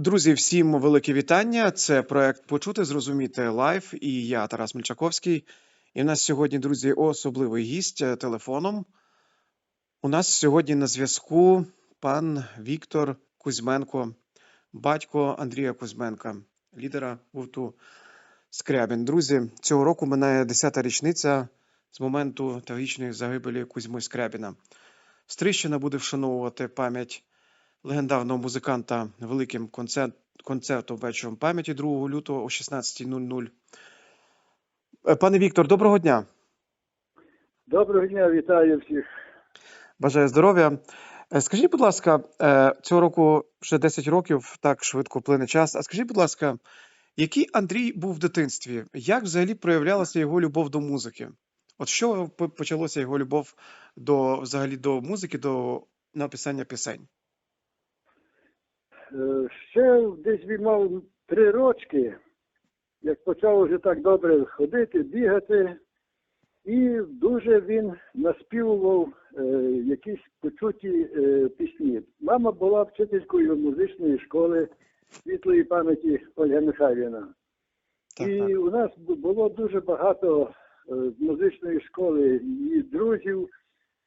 Друзі, всім велике вітання. Це проект Почути, зрозуміти лайв. І я Тарас Мельчаковський. І в нас сьогодні, друзі, особливий гість е, телефоном. У нас сьогодні на зв'язку пан Віктор Кузьменко, батько Андрія Кузьменка, лідера гурту Скрябін. Друзі, цього року минає 10-та річниця з моменту трагічної загибелі Кузьми Скрябіна. Стрищина буде вшановувати пам'ять легендарного музиканта великим концерт, концертом вечором пам'яті 2 лютого о 16.00. Е, Пане Віктор, доброго дня. Доброго дня, вітаю всіх. Бажаю здоров'я. Е, Скажіть, будь ласка, е, цього року вже 10 років, так швидко плине час. А скажіть, будь ласка, який Андрій був в дитинстві? Як взагалі проявлялася його любов до музики? От що почалося його любов до взагалі до музики, до написання пісень? Е, Ще десь він мав три рочки, як почав вже так добре ходити, бігати, і дуже він наспівував е, якісь почуті е, пісні. Мама була вчителькою музичної школи світлої пам'яті Ольга Михайлівна. Так, і так. у нас було дуже багато е, музичної школи і друзів.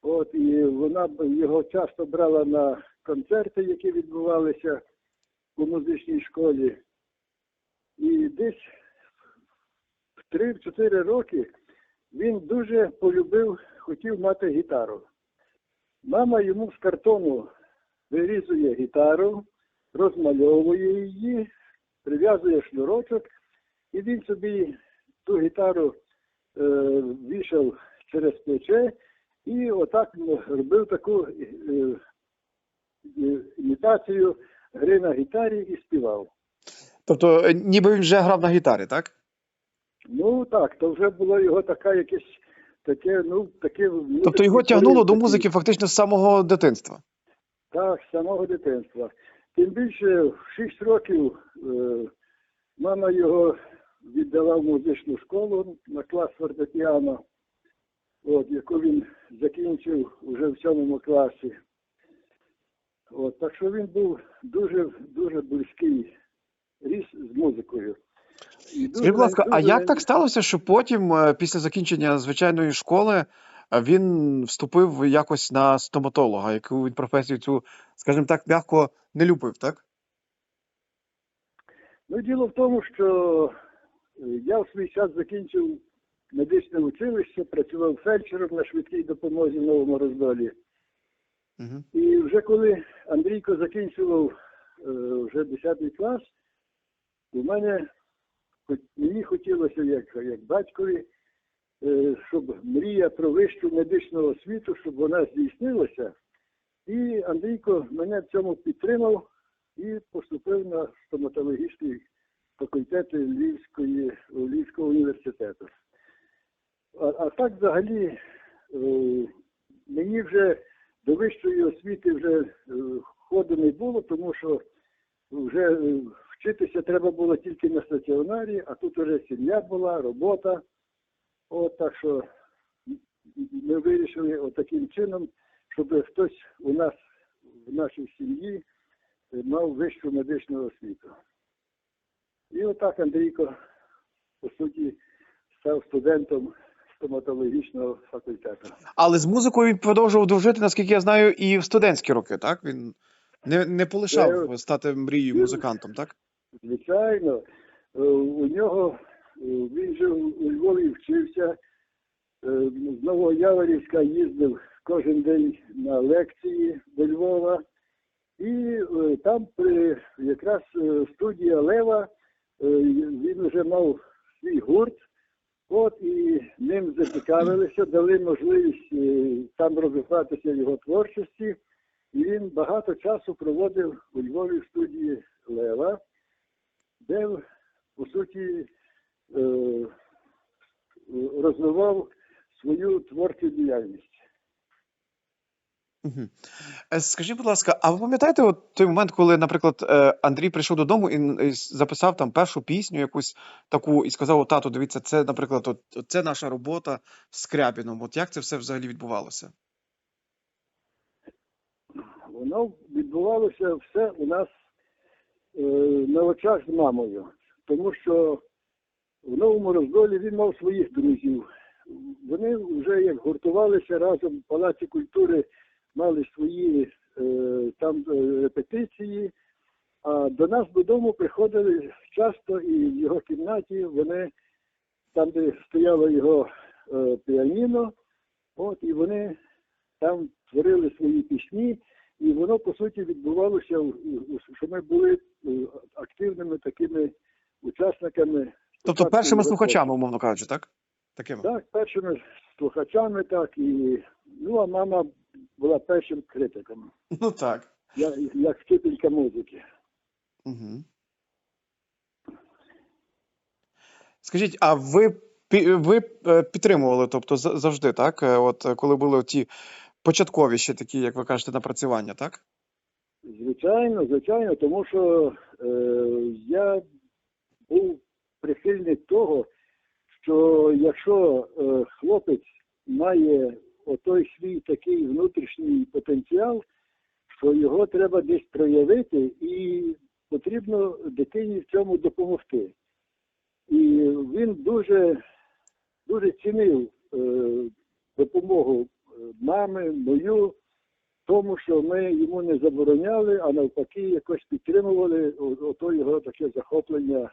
От і вона його часто брала на концерти, які відбувалися у музичній школі. І десь в 3-4 роки він дуже полюбив, хотів мати гітару. Мама йому з картону вирізує гітару, розмальовує її, прив'язує шнурочок, і він собі ту гітару е, вішав через плече і отак робив таку е, е, імітацію гри на гітарі і співав. Тобто, е, ніби він вже грав на гітарі, так? Ну так, то вже було його така якесь таке, ну таке. Тобто його тягнуло до музики фактично з самого дитинства. Так, з самого дитинства. Тим більше в 6 років е, мама його віддала в музичну школу на клас фортепіано, от, яку він закінчив вже в сьомому класі. От, так що він був дуже дуже близький ріс з музикою. І дуже- Скажіть, будь ласка, а як так сталося, що потім, е, після закінчення звичайної школи, е, він вступив якось на стоматолога, яку він професію цю, скажімо так, м'яко не любив, так? Ну, діло в тому, що е, я в свій час закінчив медичне училище, працював фельдшером на швидкій допомозі в Новому Роздолі. Угу. І вже коли Андрійко закінчував е, вже 10 клас, у мене мені хотілося, як, як батькові, е, щоб мрія про вищу медичну освіту, щоб вона здійснилася. І Андрійко мене в цьому підтримав і поступив на стоматологічний факультет Львівської, Львівського університету. А, а так взагалі е, мені вже до вищої освіти вже е, ходу не було, тому що вже е, вчитися треба було тільки на стаціонарі, а тут вже сім'я була, робота. От так що ми вирішили отаким чином, щоб хтось у нас в нашій сім'ї е, мав вищу медичну освіту. І отак Андрійко, по суті, став студентом стоматологічного факультету. Але з музикою він продовжував дружити, наскільки я знаю, і в студентські роки, так? Він не, не полишав Це- стати мрією музикантом, так? Звичайно, е, у нього е, він же у Львові вчився, е, з Новояворівська їздив кожен день на лекції до Львова. І там при якраз студія Лева він вже мав свій гурт. От і ним зацікавилися, дали можливість е, там розвиватися його творчості. І він багато часу проводив у Львові в студії Лева де, по суті, е, розвивав свою творчу діяльність. Угу. Скажіть, будь ласка, а ви пам'ятаєте от той момент, коли, наприклад, е, Андрій прийшов додому і записав там першу пісню якусь таку і сказав: «О, тату, дивіться, це, наприклад, от, от це наша робота з Скрябіном. От як це все взагалі відбувалося? Воно відбувалося все у нас е, на очах з мамою, тому що в новому роздолі він мав своїх друзів. Вони вже як гуртувалися разом в Палаці культури, мали свої е, там е, репетиції. А до нас додому приходили часто і в його кімнаті вони там, де стояло його е, піаніно, от і вони там творили свої пісні, і воно по суті відбувалося, що ми були активними такими учасниками. Тобто першими слухачами, умовно кажучи, так? Такими. Так, першими слухачами, так і ну а мама була першим критиком, Ну так. як, як вчителька музики. Угу. Скажіть, а ви, ви е, підтримували, тобто за- завжди, так? Е, От коли були ті початкові ще такі, як ви кажете, напрацювання, так? Звичайно, звичайно, тому що е, я був прихильник того, що якщо е, хлопець має отой свій такий внутрішній потенціал, що його треба десь проявити, і потрібно дитині в цьому допомогти. І він дуже, дуже цінив е, допомогу е, мами, мою, тому, що ми йому не забороняли, а навпаки якось підтримували ото його таке захоплення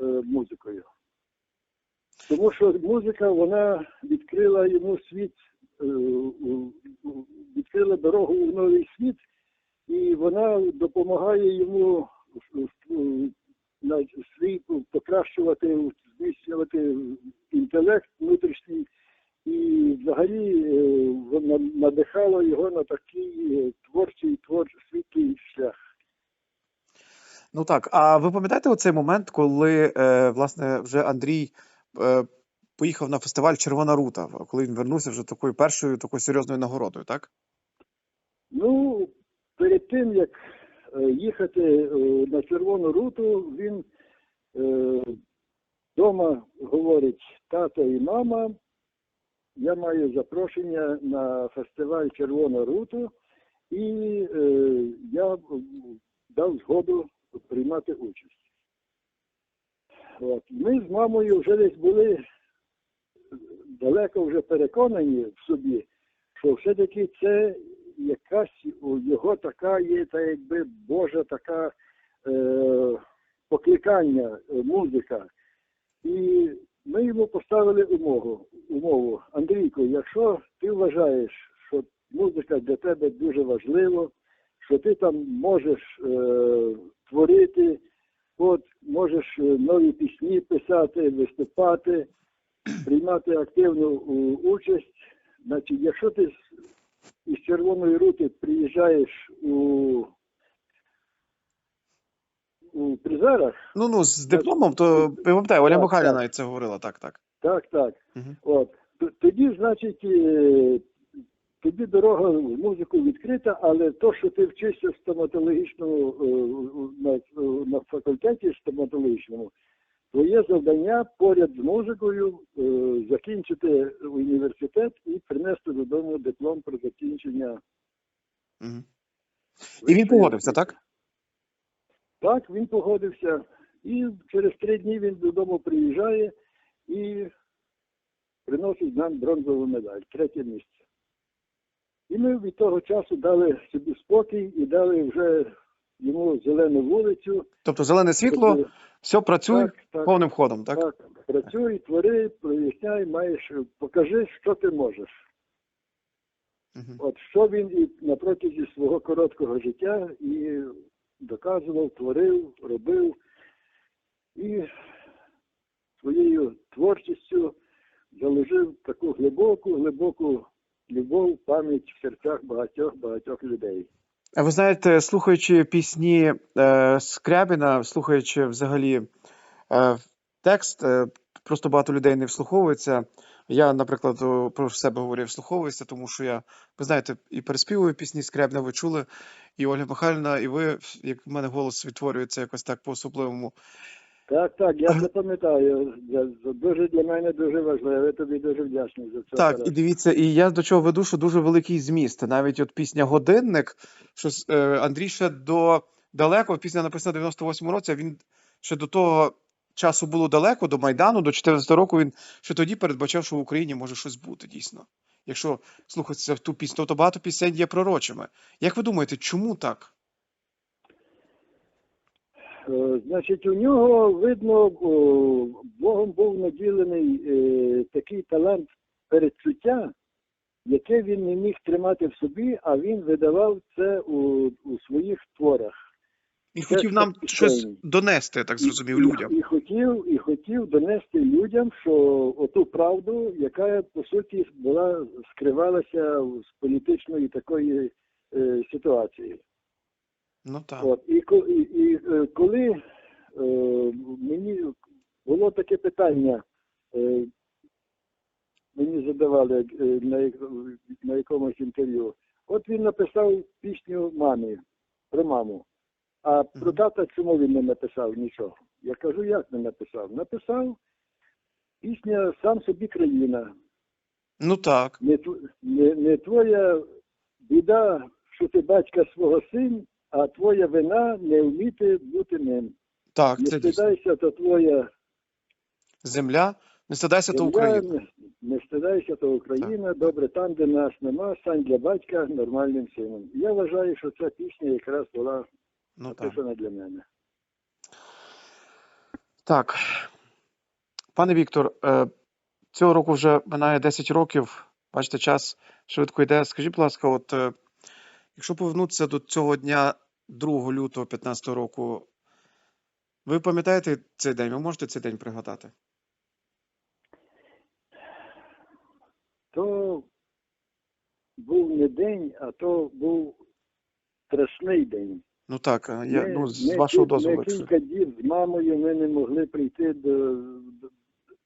е, музикою. Тому що музика вона відкрила йому світ, відкрила дорогу у новий світ, і вона допомагає йому е, на свій покращувати, зміцнювати інтелект внутрішній і взагалі е, вона надихала його на такий е, творчий, творчий світлий шлях. Ну так. А ви пам'ятаєте оцей момент, коли, е, власне, вже Андрій е, поїхав на фестиваль Червона рута, коли він вернувся вже такою першою такою серйозною нагородою, так? Ну, перед тим як е, їхати е, на червону руту, він вдома говорить тато і мама. Я маю запрошення на фестиваль Червона руту, і е, я дав згоду приймати участь. От. Ми з мамою вже десь були далеко вже переконані в собі, що все-таки це якась у його така є, та якби Божа така е, покликання, е, музика. І ми йому поставили умову. умову. Андрійко, якщо ти вважаєш, що музика для тебе дуже важлива, що ти там можеш е, творити, от, можеш е, нові пісні писати, виступати, приймати активну участь, значить, якщо ти із Червоної рути приїжджаєш у, у призерах, Ну, ну, з дипломом, то пам'ятаю, Оля навіть це говорила, так, так. Так, так. Мгм. От. Тоді, значить, е, тобі дорога в музику відкрита, але то, що ти вчишся в стоматологічному е, на, на факультеті стоматологічному, твоє завдання поряд з музикою е, закінчити університет і принести додому диплом про закінчення. Мгм. І він погодився, так? Так, він погодився. І через три дні він додому приїжджає і приносить нам бронзову медаль, третє місце. І ми від того часу дали собі спокій і дали вже йому зелену вулицю. Тобто зелене світло, Тобто, все, так, так, повним ходом, так? так, працюй, твори, проясняй, маєш, покажи, що ти можеш. Мгм. От що він і на протязі свого короткого життя і доказував, творив, робив і своєю творчістю заложив таку глибоку, глибоку любов, пам'ять в серцях багатьох багатьох людей. Ви знаєте, слухаючи пісні е, Скрябіна, слухаючи взагалі е, текст, е, просто багато людей не вслуховується. Я, наприклад, про себе говорю, вслуховуюся, тому що я, ви знаєте, і переспівую пісні Скрябіна, ви чули, і Ольга Михайлівна, і ви, як в мене голос відтворюється якось так по-особливому. Так, так, я це пам'ятаю. Дуже для мене дуже важливо. Я тобі дуже вдячний за це. Так, і дивіться, і я до чого веду, що дуже великий зміст. Навіть от пісня Годинник, що е, Андрій ще до, далеко, пісня написана в 98-му році, а він ще до того часу було далеко, до Майдану, до 14 року він ще тоді передбачав, що в Україні може щось бути дійсно. Якщо слухатися в ту пісню, тобто багато пісень є пророчими. Як ви думаєте, чому так? Е, Значить, у нього, видно, Богом був наділений е, такий талант передчуття, яке він не міг тримати в собі, а він видавав це у, у своїх творах. Він Це хотів нам щось донести, я так зрозумів, І- людям. І, хотів, і хотів донести людям, що оту правду, яка по суті була скривалася з політичної такої е, ситуації. Ну так. От і, і, і е, коли е, мені було таке питання, е, мені задавали е, на, на якомусь інтерв'ю. От він написав пісню мамі про маму. А про тата чому він не написав нічого? Я кажу, як не написав? Написав пісня сам собі країна. Ну так. Не, не, не твоя біда, що ти батька свого син, а твоя вина не вміти бути ним. Так, Не це дійсно. стидайся, то твоя Земля. Не стидайся, то земля, Україна. не, стидайся, то Україна. Добре, там, де нас нема, стань для батька нормальним сином. Я вважаю, що ця пісня якраз була Ну так. написана для мене. Так. Пане Віктор, е, цього року вже минає 10 років. Бачите, час швидко йде. Скажіть, будь ласка, от е, якщо повернутися до цього дня 2 лютого 2015 року, ви пам'ятаєте цей день? Ви можете цей день пригадати? То був не день, а то був страшний день. Ну так, е, я, Ми- ну, з ми вашого кіль- дозволу. Ми кілька днів з мамою ми не могли прийти до, до,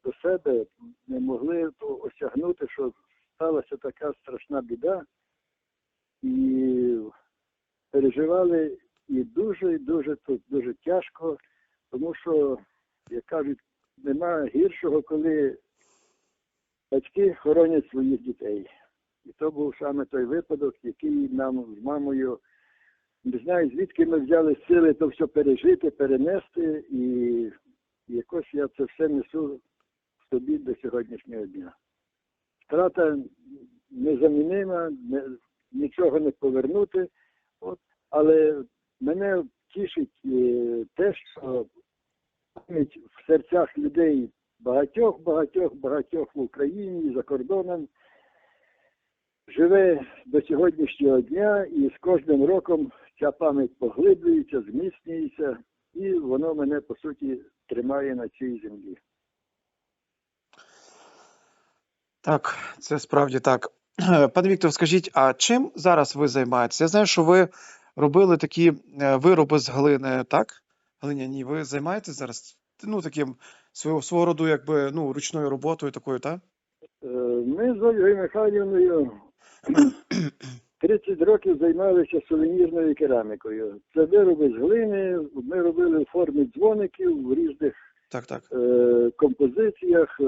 до себе, не могли осягнути, що сталася така страшна біда. І переживали і дуже, і дуже тут дуже тяжко, тому що, як кажуть, нема гіршого, коли батьки хоронять своїх дітей. І то був саме той випадок, який нам з мамою не знаю, звідки ми взяли сили то все пережити, перенести, і якось я це все несу в собі до сьогоднішнього дня. Втрата незамінима, не, нічого не повернути. От, але мене тішить е, те, що пам'ять в серцях людей багатьох, багатьох, багатьох в Україні і за кордоном живе до сьогоднішнього дня, і з кожним роком ця пам'ять поглиблюється, зміцнюється, і воно мене по суті тримає на цій землі. Так, це справді так. Пане Віктор, скажіть, а чим зараз ви займаєтесь? Я знаю, що ви робили такі е, вироби з глини, так? Глиняні, ви займаєтесь зараз ну, таким свого, свого роду, якби ну, ручною роботою такою, так? Е, Ми з Ольгою Михайлівною 30 років займалися сувенірною керамікою. Це вироби з глини, ми робили в формі дзвоників в різних Так, так. е, композиціях е,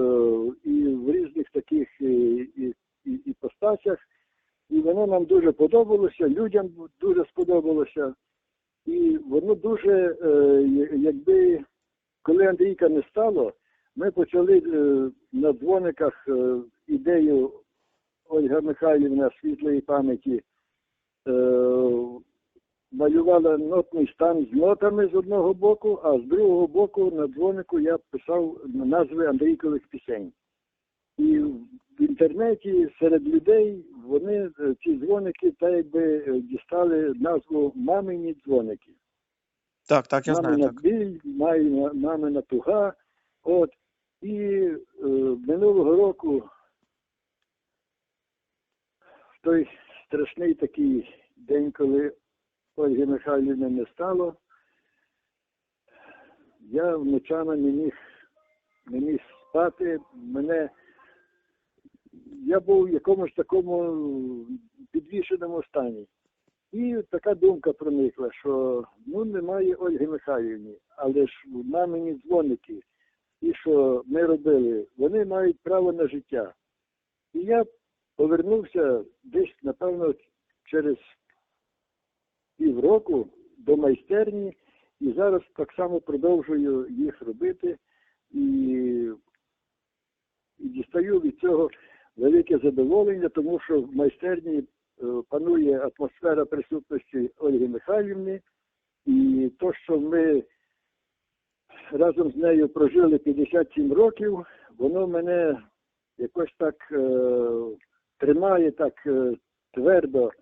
і в різних таких е, і, і, і постасях. І воно нам дуже подобалося, людям дуже сподобалося. І воно дуже, е, якби, коли Андрійка не стало, ми почали е, на дзвониках е, ідею Ольга Михайлівна світлої пам'яті малювала нотний стан з нотами з одного боку, а з другого боку на дзвонику я писав назви Андрійкових пісень. І в інтернеті серед людей вони е, ці дзвоники так якби е, дістали назву мамині дзвоники. Так, так, я знаю, мамина так. біль, мамина, мамина туга. От. І е, минулого року в той страшний такий день, коли Ольги Михайлівни не стало, я вночами не міг, не міг спати. Мене я був в якомусь такому підвішеному стані. І така думка проникла, що ну немає Ольги Михайлівни, але ж мамині дзвоники, і що ми робили, вони мають право на життя. І я повернувся десь, напевно, через півроку до майстерні і зараз так само продовжую їх робити і, і дістаю від цього велике задоволення, тому що в майстерні е, панує атмосфера присутності Ольги Михайлівни, і то, що ми разом з нею прожили 57 років, воно мене якось так е, тримає так е, твердо, е,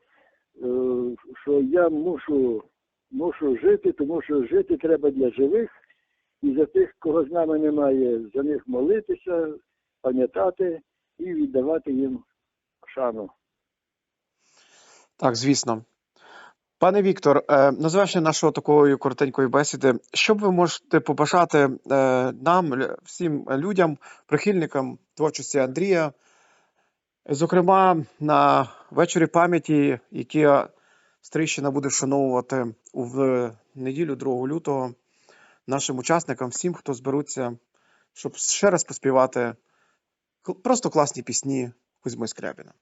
що я мушу, мушу жити, тому що жити треба для живих, і за тих, кого з нами немає, за них молитися, пам'ятати і віддавати їм шану. Так, звісно. Пане Віктор, е, на завершення нашої такої коротенької бесіди, що б ви можете побажати е, нам, всім людям, прихильникам творчості Андрія, зокрема на вечорі пам'яті, які Стрийщина буде вшановувати в неділю 2 лютого нашим учасникам, всім, хто зберуться, щоб ще раз поспівати просто класні пісні Кузьми Скрябіна.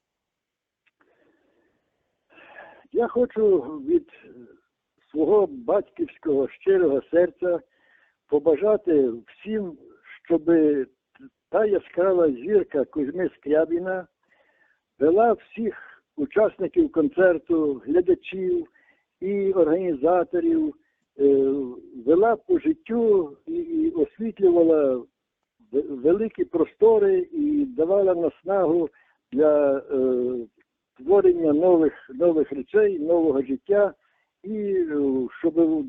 Я хочу від свого батьківського щирого серця побажати всім, щоб та яскрава зірка Кузьми Скрябіна вела всіх учасників концерту, глядачів і організаторів, е, вела по життю і, освітлювала великі простори і давала наснагу для е, створення нових, нових речей, нового життя, і е, щоб е,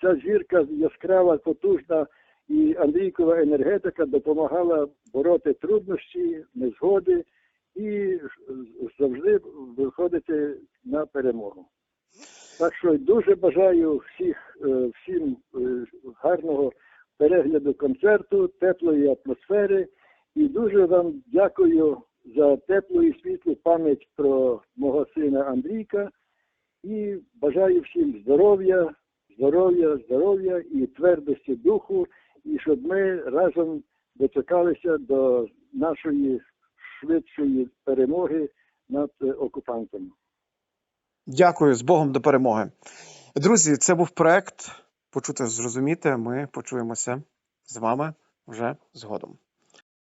ця зірка яскрава, потужна і Андрійкова енергетика допомагала бороти труднощі, незгоди і завжди виходити на перемогу. Так що дуже бажаю всіх, е, всім гарного перегляду концерту, теплої атмосфери і дуже вам дякую за теплу і світлу пам'ять про мого сина Андрійка і бажаю всім здоров'я, здоров'я, здоров'я і твердості духу, і щоб ми разом дочекалися до нашої швидшої перемоги над окупантами. Дякую, з Богом до перемоги. Друзі, це був проект Почути зрозуміти. Ми почуємося з вами вже згодом.